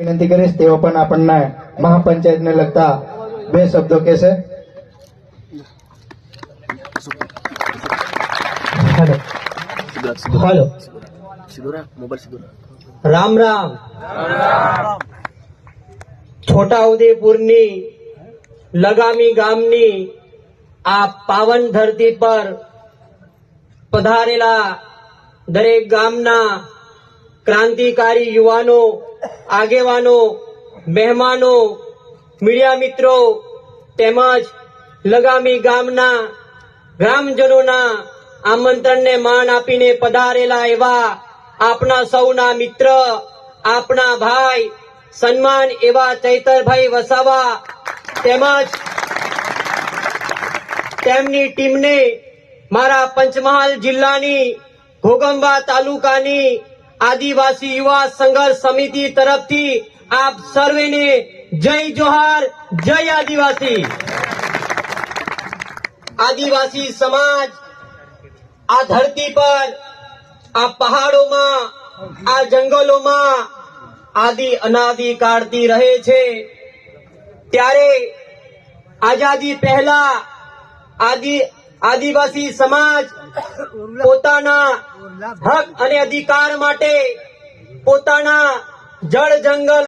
વિનંતી કરીશ, તેઓ પણ આપણને મહાપંચાયતને લગતા બે શબ્દો કહેશે. હેલો. રામ રામ. છોટાઉદેપુરની લગામી ગામની આ પાવન ધરતી પર પધારેલા દરેક ગામના ક્રાંતિકારી યુવાનો આગેવાનો, મહેમાનો, મીડિયા મિત્રો, તેમજ લગામી ગામના ગ્રામજનોના આમંત્રણને માન આપીને પધારેલા એવા આપના સૌના મિત્ર, આપના ભાઈ, સન્માન એવા ચૈતરભાઈ વસાવા, તેમજ તેમની ટીમને મારા પંચમહાલ જિલ્લાની ઘોગંબા તાલુકાની આદિવાસી યુવા સંઘર્ષ સમિતિ તરફથી આપ સર્વેને જય જોહાર, જય આદિવાસી. આદિવાસી સમાજ આ ધરતી પર, આ પહાડોમાં, આ જંગલોમાં આદિ અનાદિ કાઢતી રહે છે. ત્યારે આઝાદી પહેલા આદિ, આદિવાસી સમાજ પોતાના હક અને અધિકાર માટે પોતાના જળ જંગલ